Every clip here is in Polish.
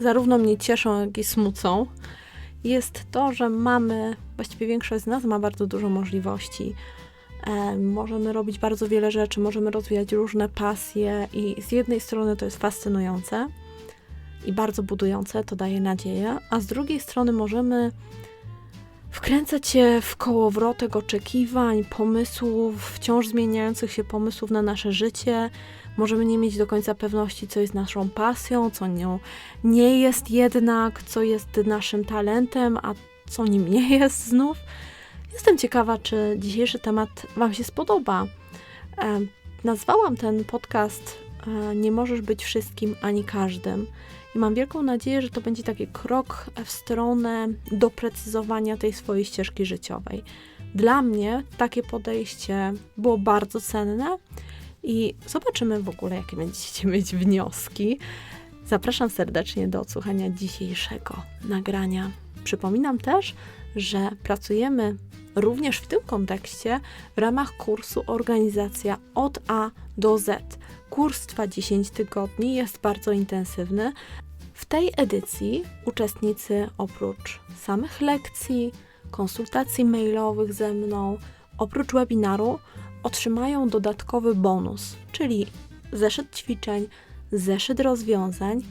zarówno mnie cieszą, jak i smucą, jest to, że mamy, właściwie większość z nas ma bardzo dużo możliwości. E, możemy robić bardzo wiele rzeczy, możemy rozwijać różne pasje, i z jednej strony to jest fascynujące i bardzo budujące, to daje nadzieję, a z drugiej strony możemy wkręcać się w kołowrotek oczekiwań, pomysłów, wciąż zmieniających się pomysłów na nasze życie. Możemy nie mieć do końca pewności, co jest naszą pasją, co nią nie jest jednak, co jest naszym talentem, a co nim nie jest znów. Jestem ciekawa, czy dzisiejszy temat Wam się spodoba. E, nazwałam ten podcast e, Nie możesz być wszystkim ani każdym. I mam wielką nadzieję, że to będzie taki krok w stronę doprecyzowania tej swojej ścieżki życiowej. Dla mnie takie podejście było bardzo cenne i zobaczymy w ogóle, jakie będziecie mieć wnioski. Zapraszam serdecznie do odsłuchania dzisiejszego nagrania. Przypominam też, że pracujemy również w tym kontekście w ramach kursu Organizacja od A do Z. Kurs trwa 10 tygodni, jest bardzo intensywny. W tej edycji uczestnicy oprócz samych lekcji, konsultacji mailowych ze mną, oprócz webinaru otrzymają dodatkowy bonus, czyli zeszyt ćwiczeń, zeszyt rozwiązań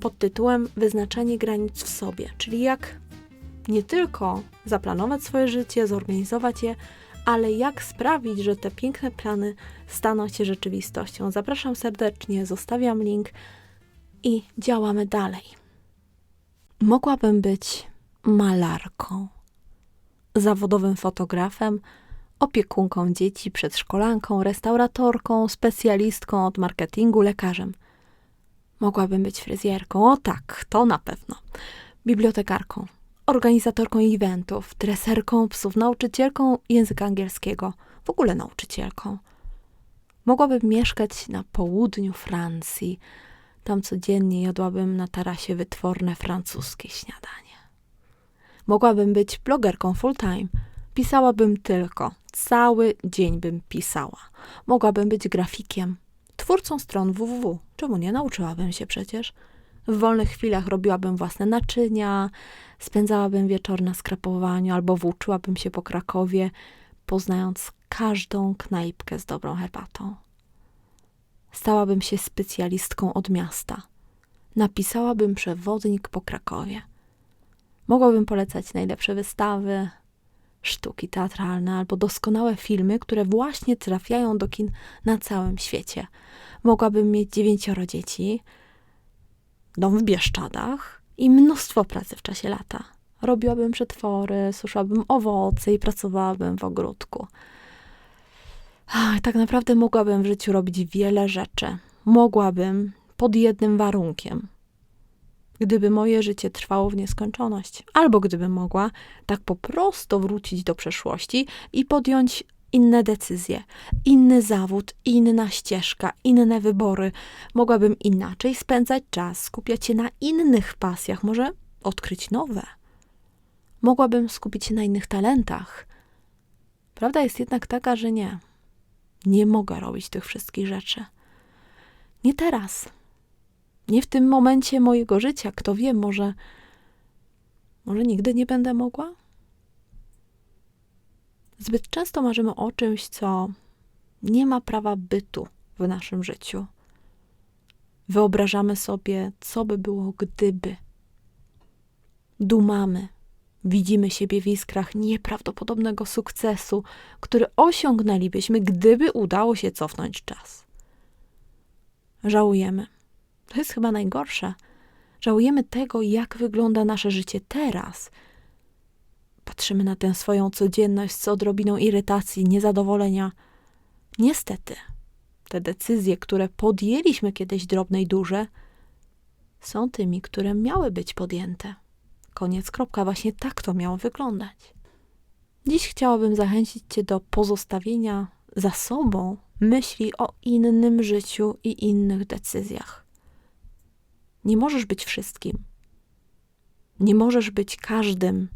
pod tytułem Wyznaczenie granic w sobie, czyli jak nie tylko zaplanować swoje życie, zorganizować je, ale jak sprawić, że te piękne plany staną się rzeczywistością. Zapraszam serdecznie, zostawiam link i działamy dalej. Mogłabym być malarką, zawodowym fotografem, opiekunką dzieci, przedszkolanką, restauratorką, specjalistką od marketingu, lekarzem. Mogłabym być fryzjerką, o tak, to na pewno. Bibliotekarką, organizatorką eventów, treserką psów, nauczycielką języka angielskiego, w ogóle nauczycielką. Mogłabym mieszkać na południu Francji. Tam codziennie jadłabym na tarasie wytworne francuskie śniadanie. Mogłabym być blogerką full time. Pisałabym tylko. Cały dzień bym pisała. Mogłabym być grafikiem, twórcą stron www. Czemu nie? Nauczyłabym się przecież. W wolnych chwilach robiłabym własne naczynia, spędzałabym wieczór na skrapowaniu albo włóczyłabym się po Krakowie, poznając każdą knajpkę z dobrą herbatą. Stałabym się specjalistką od miasta. Napisałabym przewodnik po Krakowie. Mogłabym polecać najlepsze wystawy, sztuki teatralne albo doskonałe filmy, które właśnie trafiają do kin na całym świecie. Mogłabym mieć dziewięcioro dzieci, dom w Bieszczadach i mnóstwo pracy w czasie lata. Robiłabym przetwory, suszyłabym owoce i pracowałabym w ogródku. Ach, tak naprawdę mogłabym w życiu robić wiele rzeczy. Mogłabym pod jednym warunkiem. Gdyby moje życie trwało w nieskończoność, albo gdybym mogła tak po prostu wrócić do przeszłości i podjąć inne decyzje, inny zawód, inna ścieżka, inne wybory. Mogłabym inaczej spędzać czas, skupiać się na innych pasjach, może odkryć nowe. Mogłabym skupić się na innych talentach. Prawda jest jednak taka, że nie. Nie mogę robić tych wszystkich rzeczy. Nie teraz. Nie w tym momencie mojego życia. Kto wie, może. Może nigdy nie będę mogła? Zbyt często marzymy o czymś, co nie ma prawa bytu w naszym życiu. Wyobrażamy sobie, co by było, gdyby. Dumamy, widzimy siebie w iskrach nieprawdopodobnego sukcesu, który osiągnęlibyśmy, gdyby udało się cofnąć czas. Żałujemy. To jest chyba najgorsze. Żałujemy tego, jak wygląda nasze życie teraz – Patrzymy na tę swoją codzienność z odrobiną irytacji, niezadowolenia. Niestety, te decyzje, które podjęliśmy kiedyś drobne i duże, są tymi, które miały być podjęte. Koniec, kropka. Właśnie tak to miało wyglądać. Dziś chciałabym zachęcić Cię do pozostawienia za sobą myśli o innym życiu i innych decyzjach. Nie możesz być wszystkim. Nie możesz być każdym.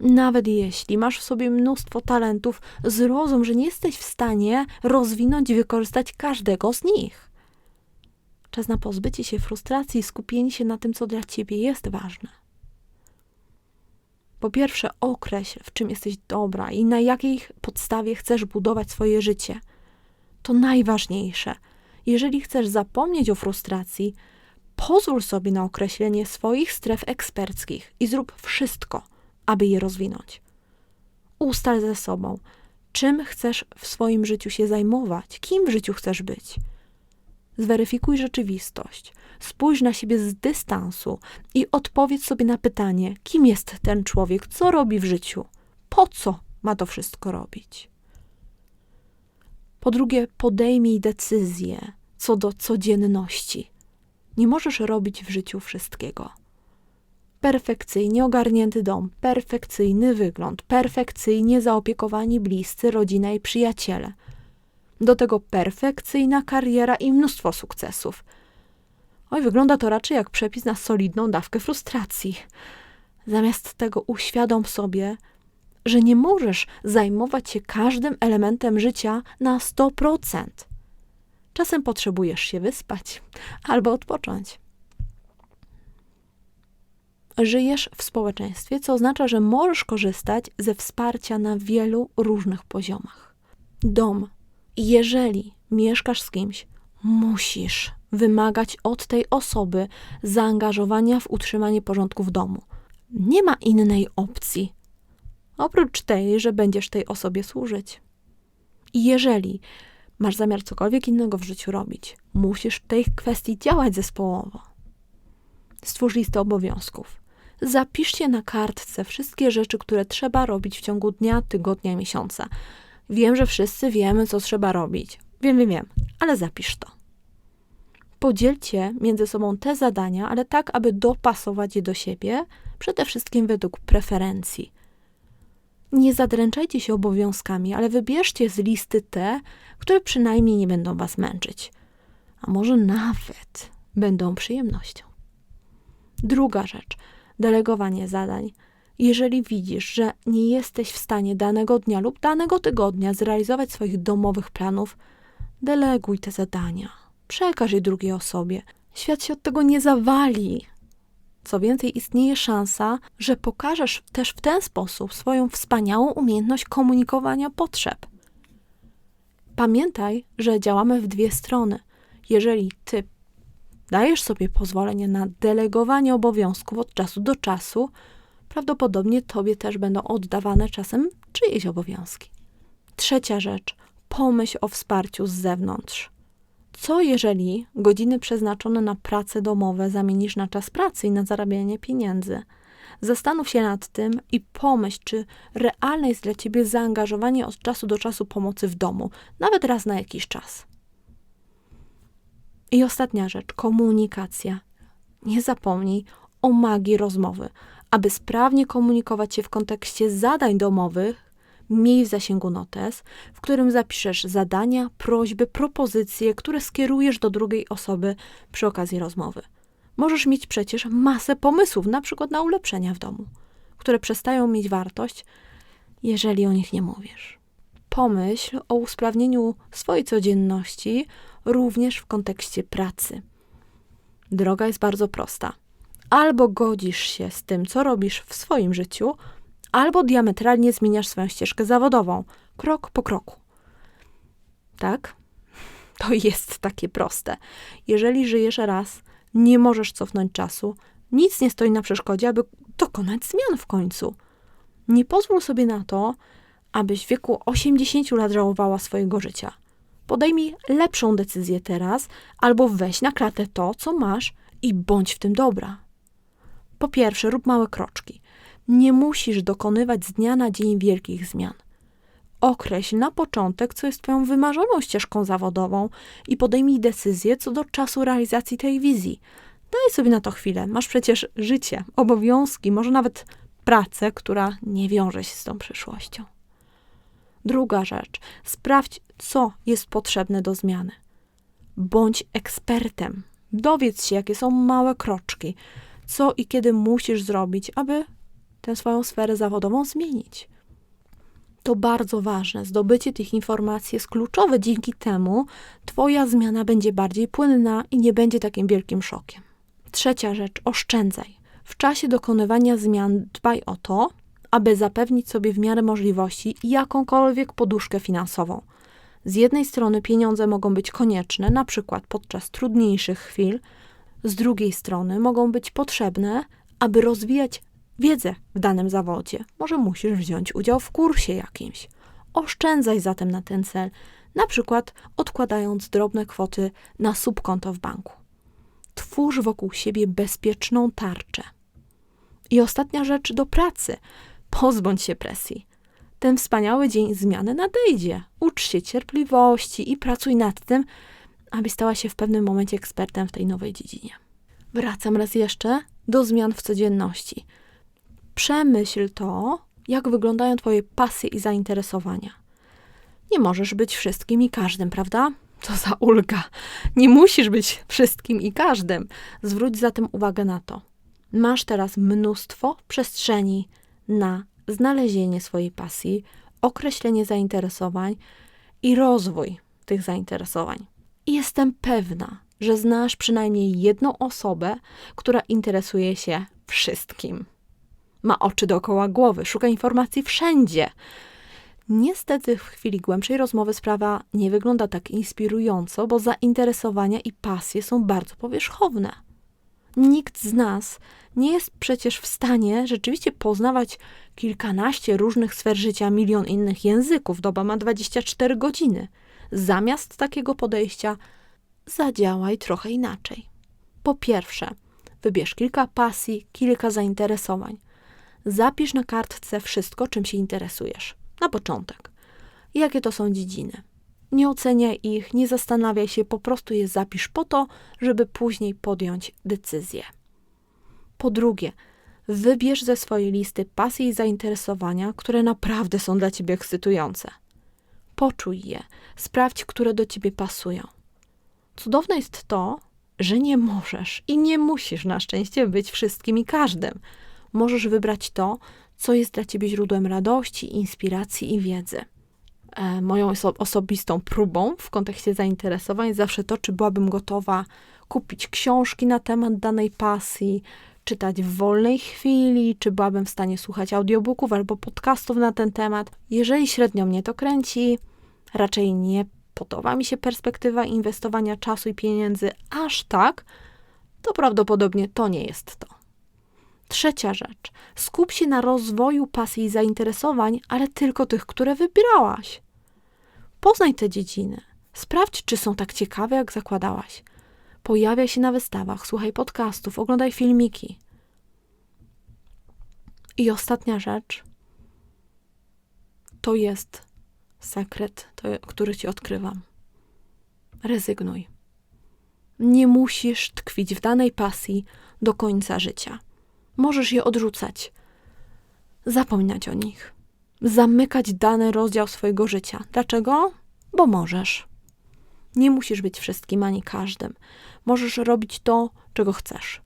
Nawet jeśli masz w sobie mnóstwo talentów, zrozum, że nie jesteś w stanie rozwinąć i wykorzystać każdego z nich. Czas na pozbycie się frustracji i skupienie się na tym, co dla ciebie jest ważne. Po pierwsze, określ, w czym jesteś dobra i na jakiej podstawie chcesz budować swoje życie. To najważniejsze. Jeżeli chcesz zapomnieć o frustracji, pozwól sobie na określenie swoich stref eksperckich i zrób wszystko, aby je rozwinąć. Ustal ze sobą, czym chcesz w swoim życiu się zajmować, kim w życiu chcesz być. Zweryfikuj rzeczywistość, spójrz na siebie z dystansu i odpowiedz sobie na pytanie, kim jest ten człowiek, co robi w życiu, po co ma to wszystko robić. Po drugie, podejmij decyzję co do codzienności. Nie możesz robić w życiu wszystkiego. Perfekcyjnie ogarnięty dom, perfekcyjny wygląd, perfekcyjnie zaopiekowani bliscy, rodzina i przyjaciele. Do tego perfekcyjna kariera i mnóstwo sukcesów. Oj, wygląda to raczej jak przepis na solidną dawkę frustracji. Zamiast tego uświadom sobie, że nie możesz zajmować się każdym elementem życia na 100%. Czasem potrzebujesz się wyspać albo odpocząć. Żyjesz w społeczeństwie, co oznacza, że możesz korzystać ze wsparcia na wielu różnych poziomach. Dom. Jeżeli mieszkasz z kimś, musisz wymagać od tej osoby zaangażowania w utrzymanie porządku w domu. Nie ma innej opcji, oprócz tej, że będziesz tej osobie służyć. Jeżeli masz zamiar cokolwiek innego w życiu robić, musisz w tej kwestii działać zespołowo. Stwórz listę obowiązków. Zapiszcie na kartce wszystkie rzeczy, które trzeba robić w ciągu dnia, tygodnia, miesiąca. Wiem, że wszyscy wiemy, co trzeba robić. Wiem, wiem, wiem, ale zapisz to. Podzielcie między sobą te zadania, ale tak, aby dopasować je do siebie, przede wszystkim według preferencji. Nie zadręczajcie się obowiązkami, ale wybierzcie z listy te, które przynajmniej nie będą was męczyć, a może nawet będą przyjemnością. Druga rzecz delegowanie zadań. Jeżeli widzisz, że nie jesteś w stanie danego dnia lub danego tygodnia zrealizować swoich domowych planów, deleguj te zadania. Przekaż je drugiej osobie. Świat się od tego nie zawali. Co więcej, istnieje szansa, że pokażesz też w ten sposób swoją wspaniałą umiejętność komunikowania potrzeb. Pamiętaj, że działamy w dwie strony. Jeżeli ty dajesz sobie pozwolenie na delegowanie obowiązków od czasu do czasu, prawdopodobnie tobie też będą oddawane czasem czyjeś obowiązki. Trzecia rzecz, pomyśl o wsparciu z zewnątrz. Co jeżeli godziny przeznaczone na prace domowe zamienisz na czas pracy i na zarabianie pieniędzy? Zastanów się nad tym i pomyśl, czy realne jest dla ciebie zaangażowanie od czasu do czasu pomocy w domu, nawet raz na jakiś czas. I ostatnia rzecz komunikacja. Nie zapomnij o magii rozmowy. Aby sprawnie komunikować się w kontekście zadań domowych, miej w zasięgu notes, w którym zapiszesz zadania, prośby, propozycje, które skierujesz do drugiej osoby przy okazji rozmowy. Możesz mieć przecież masę pomysłów, na przykład na ulepszenia w domu, które przestają mieć wartość, jeżeli o nich nie mówisz. Pomyśl o usprawnieniu swojej codzienności również w kontekście pracy. Droga jest bardzo prosta. Albo godzisz się z tym, co robisz w swoim życiu, albo diametralnie zmieniasz swoją ścieżkę zawodową, krok po kroku. Tak? To jest takie proste. Jeżeli żyjesz raz, nie możesz cofnąć czasu, nic nie stoi na przeszkodzie, aby dokonać zmian w końcu. Nie pozwól sobie na to, abyś w wieku 80 lat żałowała swojego życia. Podejmij lepszą decyzję teraz, albo weź na klatę to, co masz i bądź w tym dobra. Po pierwsze, rób małe kroczki. Nie musisz dokonywać z dnia na dzień wielkich zmian. Określ na początek, co jest Twoją wymarzoną ścieżką zawodową i podejmij decyzję co do czasu realizacji tej wizji. Daj sobie na to chwilę. Masz przecież życie, obowiązki, może nawet pracę, która nie wiąże się z tą przyszłością. Druga rzecz, sprawdź, co jest potrzebne do zmiany. Bądź ekspertem. Dowiedz się, jakie są małe kroczki, co i kiedy musisz zrobić, aby tę swoją sferę zawodową zmienić. To bardzo ważne. Zdobycie tych informacji jest kluczowe. Dzięki temu Twoja zmiana będzie bardziej płynna i nie będzie takim wielkim szokiem. Trzecia rzecz oszczędzaj. W czasie dokonywania zmian dbaj o to, aby zapewnić sobie w miarę możliwości jakąkolwiek poduszkę finansową. Z jednej strony pieniądze mogą być konieczne, na przykład podczas trudniejszych chwil, z drugiej strony mogą być potrzebne, aby rozwijać wiedzę w danym zawodzie. Może musisz wziąć udział w kursie jakimś. Oszczędzaj zatem na ten cel, na przykład odkładając drobne kwoty na subkonto w banku. Twórz wokół siebie bezpieczną tarczę. I ostatnia rzecz do pracy. Pozbądź się presji. Ten wspaniały dzień zmiany nadejdzie. Ucz się cierpliwości i pracuj nad tym, abyś stała się w pewnym momencie ekspertem w tej nowej dziedzinie. Wracam raz jeszcze do zmian w codzienności. Przemyśl to, jak wyglądają Twoje pasje i zainteresowania. Nie możesz być wszystkim i każdym, prawda? Co za ulga. Nie musisz być wszystkim i każdym. Zwróć zatem uwagę na to. Masz teraz mnóstwo przestrzeni na znalezienie swojej pasji, określenie zainteresowań i rozwój tych zainteresowań. I jestem pewna, że znasz przynajmniej jedną osobę, która interesuje się wszystkim. Ma oczy dookoła głowy, szuka informacji wszędzie. Niestety w chwili głębszej rozmowy sprawa nie wygląda tak inspirująco, bo zainteresowania i pasje są bardzo powierzchowne. Nikt z nas nie jest przecież w stanie rzeczywiście poznawać kilkanaście różnych sfer życia, milion innych języków. Doba ma 24 godziny. Zamiast takiego podejścia, zadziałaj trochę inaczej. Po pierwsze, wybierz kilka pasji, kilka zainteresowań. Zapisz na kartce wszystko, czym się interesujesz. Na początek. Jakie to są dziedziny? Nie oceniaj ich, nie zastanawiaj się, po prostu je zapisz po to, żeby później podjąć decyzję. Po drugie, wybierz ze swojej listy pasje i zainteresowania, które naprawdę są dla ciebie ekscytujące. Poczuj je, sprawdź, które do ciebie pasują. Cudowne jest to, że nie możesz i nie musisz na szczęście być wszystkim i każdym. Możesz wybrać to, co jest dla ciebie źródłem radości, inspiracji i wiedzy. E, moją oso osobistą próbą w kontekście zainteresowań zawsze to, czy byłabym gotowa kupić książki na temat danej pasji, czytać w wolnej chwili, czy byłabym w stanie słuchać audiobooków albo podcastów na ten temat. Jeżeli średnio mnie to kręci, raczej nie podoba mi się perspektywa inwestowania czasu i pieniędzy aż tak, to prawdopodobnie to nie jest to. Trzecia rzecz. Skup się na rozwoju pasji i zainteresowań, ale tylko tych, które wybrałaś. Poznaj te dziedziny. Sprawdź, czy są tak ciekawe, jak zakładałaś. Pojawiaj się na wystawach, słuchaj podcastów, oglądaj filmiki. I ostatnia rzecz to jest sekret, to, który ci odkrywam. Rezygnuj. Nie musisz tkwić w danej pasji do końca życia. Możesz je odrzucać, zapominać o nich, zamykać dany rozdział swojego życia. Dlaczego? Bo możesz. Nie musisz być wszystkim ani każdym. Możesz robić to, czego chcesz.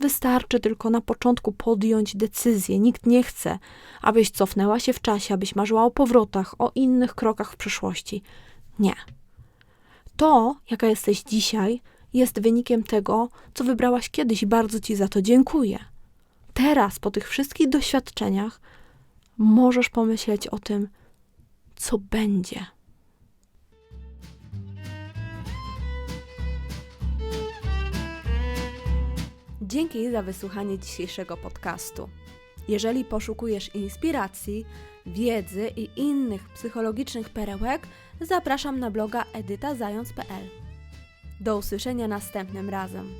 Wystarczy tylko na początku podjąć decyzję. Nikt nie chce, abyś cofnęła się w czasie, abyś marzyła o powrotach, o innych krokach w przyszłości. Nie. To, jaka jesteś dzisiaj, jest wynikiem tego, co wybrałaś kiedyś i bardzo Ci za to dziękuję. Teraz, po tych wszystkich doświadczeniach, możesz pomyśleć o tym, co będzie. Dzięki za wysłuchanie dzisiejszego podcastu. Jeżeli poszukujesz inspiracji, wiedzy i innych psychologicznych perełek, zapraszam na bloga edytazając.pl. Do usłyszenia następnym razem.